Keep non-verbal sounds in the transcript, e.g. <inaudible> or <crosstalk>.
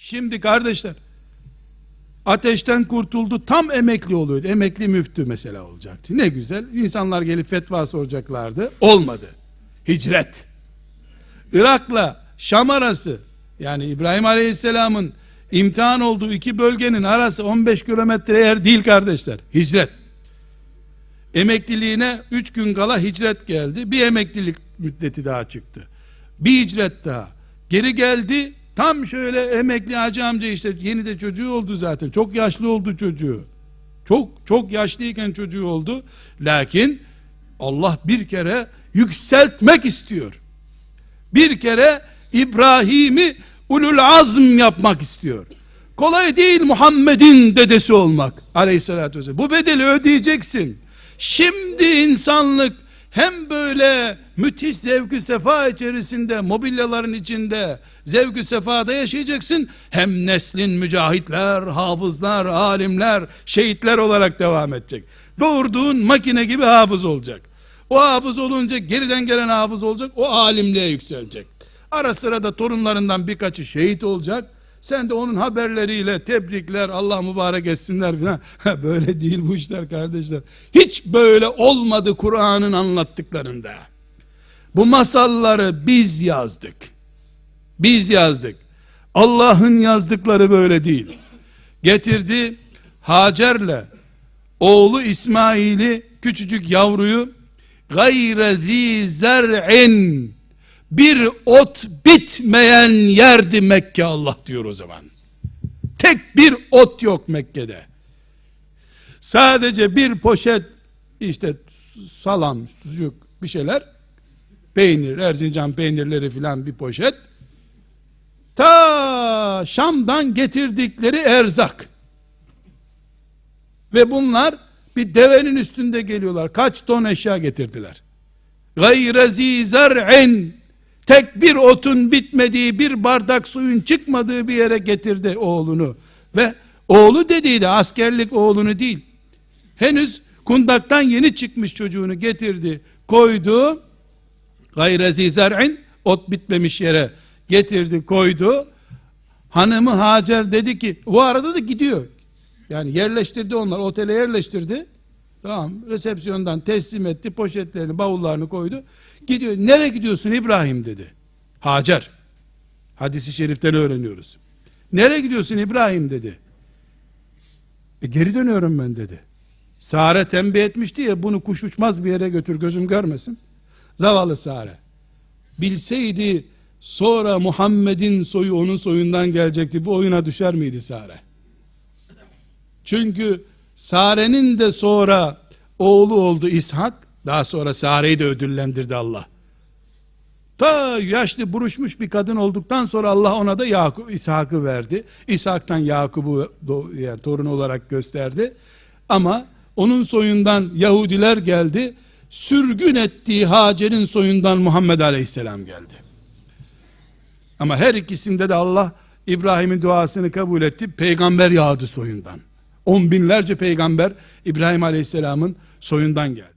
Şimdi kardeşler ateşten kurtuldu tam emekli oluyordu. Emekli müftü mesela olacaktı. Ne güzel. İnsanlar gelip fetva soracaklardı. Olmadı. Hicret. Irak'la Şam arası yani İbrahim Aleyhisselam'ın imtihan olduğu iki bölgenin arası 15 kilometre yer değil kardeşler. Hicret. Emekliliğine 3 gün kala hicret geldi. Bir emeklilik müddeti daha çıktı. Bir hicret daha. Geri geldi. Tam şöyle emekli hacı amca işte yeni de çocuğu oldu zaten. Çok yaşlı oldu çocuğu. Çok çok yaşlıyken çocuğu oldu. Lakin Allah bir kere yükseltmek istiyor. Bir kere İbrahim'i ulul azm yapmak istiyor. Kolay değil Muhammed'in dedesi olmak aleyhissalatü vesselam. Bu bedeli ödeyeceksin. Şimdi insanlık hem böyle müthiş zevkü sefa içerisinde, mobilyaların içinde zevkü sefada yaşayacaksın. Hem neslin mücahitler, hafızlar, alimler, şehitler olarak devam edecek. Doğurduğun makine gibi hafız olacak. O hafız olunca geriden gelen hafız olacak. O alimliğe yükselecek. Ara sıra da torunlarından birkaçı şehit olacak. Sen de onun haberleriyle tebrikler, Allah mübarek etsinler falan. <laughs> böyle değil bu işler kardeşler. Hiç böyle olmadı Kur'an'ın anlattıklarında. Bu masalları biz yazdık. Biz yazdık. Allah'ın yazdıkları böyle değil. Getirdi Hacer'le oğlu İsmail'i küçücük yavruyu gayre zi zer'in bir ot bitmeyen yerdi Mekke Allah diyor o zaman. Tek bir ot yok Mekke'de. Sadece bir poşet işte salam, sucuk bir şeyler peynir, Erzincan peynirleri filan bir poşet ta Şam'dan getirdikleri erzak ve bunlar bir devenin üstünde geliyorlar. Kaç ton eşya getirdiler. Gayre zi zer'in tek bir otun bitmediği bir bardak suyun çıkmadığı bir yere getirdi oğlunu. Ve oğlu dediği de askerlik oğlunu değil. Henüz kundaktan yeni çıkmış çocuğunu getirdi koydu gayre zi zer'in ot bitmemiş yere getirdi koydu. Hanımı Hacer dedi ki bu arada da gidiyor. Yani yerleştirdi onlar otele yerleştirdi tamam. Resepsiyondan teslim etti poşetlerini bavullarını koydu. Gidiyor nereye gidiyorsun İbrahim? dedi. Hacer. Hadisi şeriften öğreniyoruz. Nereye gidiyorsun İbrahim? dedi. E, geri dönüyorum ben dedi. Sare tembih etmişti ya bunu kuş uçmaz bir yere götür gözüm görmesin. Zavallı Sare. Bilseydi sonra Muhammed'in soyu onun soyundan gelecekti bu oyuna düşer miydi Sare? Çünkü Sare'nin de sonra oğlu oldu İshak. Daha sonra Sare'yi de ödüllendirdi Allah. Ta yaşlı buruşmuş bir kadın olduktan sonra Allah ona da Yakup, İshak'ı verdi. İshak'tan Yakup'u yani torun olarak gösterdi. Ama onun soyundan Yahudiler geldi. Sürgün ettiği Hacer'in soyundan Muhammed Aleyhisselam geldi. Ama her ikisinde de Allah İbrahim'in duasını kabul etti. Peygamber yağdı soyundan. On binlerce peygamber İbrahim Aleyhisselam'ın soyundan geldi.